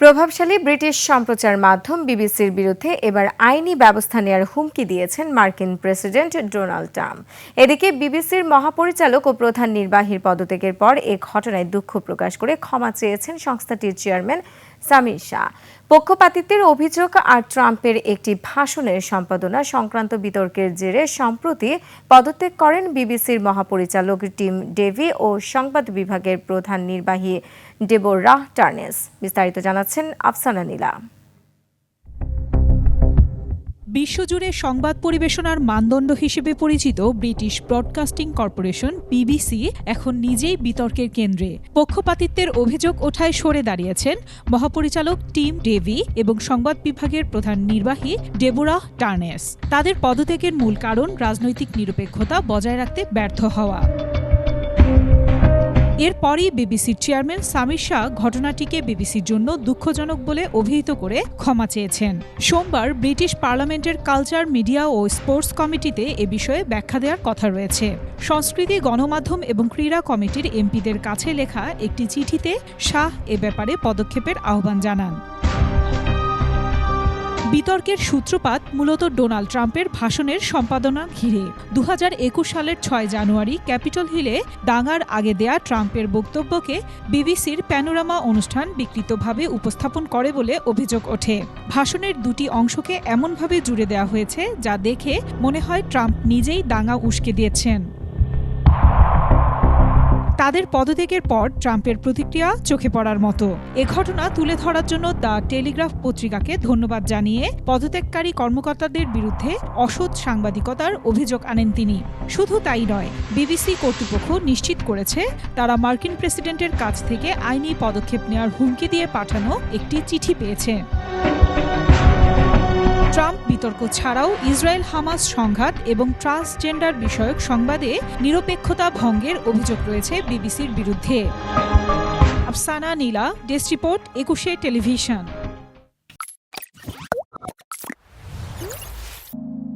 প্রভাবশালী ব্রিটিশ সম্প্রচার মাধ্যম বিবিসির বিরুদ্ধে এবার আইনি ব্যবস্থা নেয়ার হুমকি দিয়েছেন মার্কিন প্রেসিডেন্ট ডোনাল্ড ট্রাম্প। এদিকে বিবিসির মহাপরিচালক ও প্রধান নির্বাহীর পদত্যাগের পর এ ঘটনায় দুঃখ প্রকাশ করে ক্ষমা চেয়েছেন সংস্থাটির চেয়ারম্যান সামির শাহ। পক্ষপাতিত্বের অভিযোগ আর ট্রাম্পের একটি ভাষণের সম্পাদনা সংক্রান্ত বিতর্কের জেরে সম্প্রতি পদত্যাগ করেন বিবিসির মহাপরিচালক টিম ডেভি ও সংবাদ বিভাগের প্রধান নির্বাহী ডেবোরাহ টার্নেস। বিস্তারিত জানাচ্ছেন আফসানা নীলা। বিশ্বজুড়ে সংবাদ পরিবেশনার মানদণ্ড হিসেবে পরিচিত ব্রিটিশ ব্রডকাস্টিং কর্পোরেশন, বিবিসি, এখন নিজেই বিতর্কের কেন্দ্রে। পক্ষপাতিত্বের অভিযোগ ওঠায় সরে দাঁড়িয়েছেন মহাপরিচালক টিম ডেভি এবং সংবাদ বিভাগের প্রধান নির্বাহী ডেবোরাহ টার্নেস। তাদের পদত্যাগের মূল কারণ রাজনৈতিক নিরপেক্ষতা বজায় রাখতে ব্যর্থ হওয়া। এরপরই বিবিসির চেয়ারম্যান সামির শাহ ঘটনাটিকে বিবিসির জন্য দুঃখজনক বলে অভিহিত করে ক্ষমা চেয়েছেন। সোমবার ব্রিটিশ পার্লামেন্টের কালচার, মিডিয়া ও স্পোর্টস কমিটিতে এ বিষয়ে ব্যাখ্যা দেওয়ার কথা রয়েছে। সংস্কৃতি, গণমাধ্যম এবং ক্রীড়া কমিটির এমপিদের কাছে লেখা একটি চিঠিতে শাহ এ ব্যাপারে পদক্ষেপের আহ্বান জানান। বিতর্কের সূত্রপাত মূলত ডোনাল্ড ট্রাম্পের ভাষণের সম্পাদনা ঘিরে। দু হাজার একুশ সালের ছয় জানুয়ারি ক্যাপিটল হিলে দাঙ্গার আগে দেয়া ট্রাম্পের বক্তব্যকে বিবিসির প্যানোরামা অনুষ্ঠান বিকৃতভাবে উপস্থাপন করে বলে অভিযোগ ওঠে। ভাষণের দুটি অংশকে এমনভাবে জুড়ে দেওয়া হয়েছে যা দেখে মনে হয় ট্রাম্প নিজেই দাঙ্গা উস্কে দিয়েছেন। তাদের পদত্যাগের পর ট্রাম্পের প্রতিক্রিয়া চোখে পড়ার মতো। এ ঘটনা তুলে ধরার জন্য দ্য টেলিগ্রাফ পত্রিকাকে ধন্যবাদ জানিয়ে পদত্যাগকারী কর্মকর্তাদের বিরুদ্ধে অসৎ সাংবাদিকতার অভিযোগ আনেন তিনি। শুধু তাই নয়, বিবিসি কর্তৃপক্ষ নিশ্চিত করেছে, তারা মার্কিন প্রেসিডেন্টের কাছ থেকে আইনি পদক্ষেপ নেওয়ার হুমকি দিয়ে পাঠানো একটি চিঠি পেয়েছে। বিতর্ক ছাড়াও ইসরায়েল হামাস সংঘাত এবং ট্রান্সজেন্ডার বিষয়ক সংবাদে নিরপেক্ষতা ভঙ্গের অভিযোগ রয়েছে বিবিসির বিরুদ্ধে। Afsana Nila, desk report, Ekushey television.